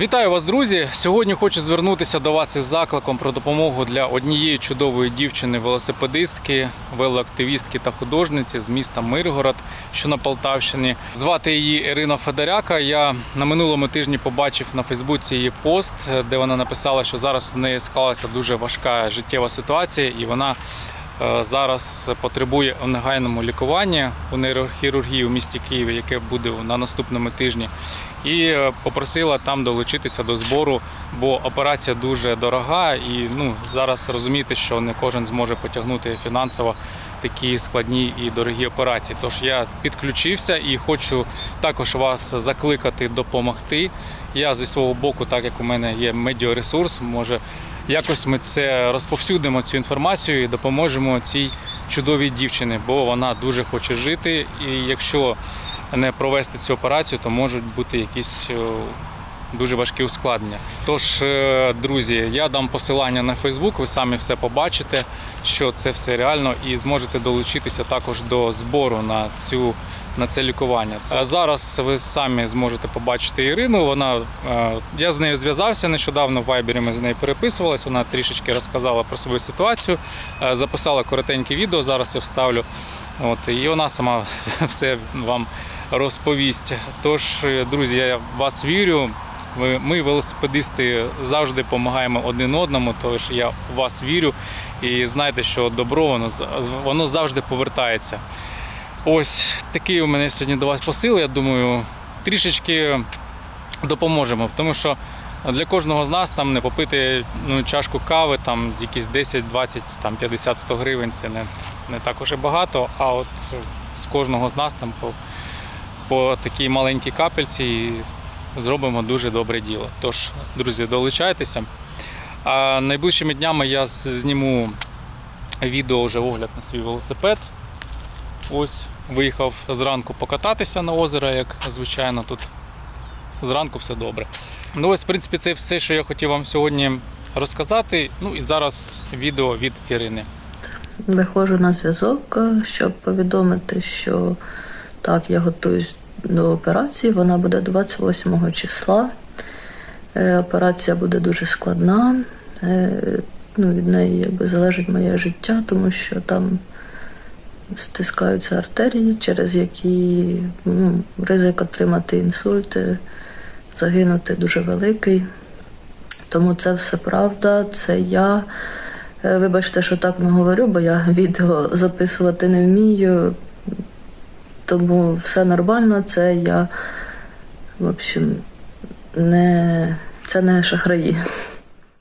Вітаю вас, друзі! Сьогодні хочу звернутися до вас із закликом про допомогу для однієї чудової дівчини велосипедистки, велоактивістки та художниці з міста Миргород, що на Полтавщині. Звати її Ірина Федоряка. Я на минулому тижні побачив на Фейсбуці її пост, де вона написала, що зараз у неї склалася дуже важка життєва ситуація, і вона зараз потребує у негайному лікуванні у нейрохірургії у місті Києві, яке буде на наступному тижні і е, попросила там долучитися до збору, бо операція дуже дорога, і ну зараз розумієте, що не кожен зможе потягнути фінансово такі складні і дорогі операції. Тож я підключився і хочу також вас закликати допомогти. Я зі свого боку, так як у мене є медіаресурс, може якось ми це розповсюдимо цю інформацію і допоможемо цій чудовій дівчині, бо вона дуже хоче жити. І якщо не провести цю операцію, то можуть бути якісь е, дуже важкі ускладнення. Тож, е, друзі, я дам посилання на Фейсбук, ви самі все побачите, що це все реально, і зможете долучитися також до збору на цю на це лікування. Зараз ви самі зможете побачити Ірину. Вона е, я з нею зв'язався нещодавно в Вайбері. Ми з нею переписувалися. Вона трішечки розказала про свою ситуацію, е, записала коротеньке відео. Зараз я вставлю. От і вона сама все вам розповість. Тож, друзі, я вас вірю. Ми, велосипедисти, завжди допомагаємо один одному. Тож я в вас вірю і знайте, що добро воно воно завжди повертається. Ось такий у мене сьогодні до вас посил. Я думаю, трішечки допоможемо, тому що для кожного з нас там не попити ну, чашку кави, там якісь 10, 20, там 50, 100 гривень це не, не так уже багато. А от з кожного з нас там по, по такій маленькій капельці і зробимо дуже добре діло. Тож, друзі, долучайтеся. А найближчими днями я зніму відео вже огляд на свій велосипед. Ось виїхав зранку покататися на озеро, як звичайно тут зранку все добре. Ну ось, в принципі, це все, що я хотів вам сьогодні розказати. Ну і зараз відео від Ірини. Виходжу на зв'язок, е, щоб повідомити, що так, я готуюсь до операції. Вона буде 28 числа. Е, Операція буде дуже складна. Е, Ну, від неї якби залежить моє життя, тому що там стискаються артерії, через які ну, ризик отримати інсульт, е, загинути дуже великий. Тому це все правда, це я. Вибачте, що так не говорю, бо я відео записувати не вмію. Тому все нормально, це я, в общем, не, це не шахраї.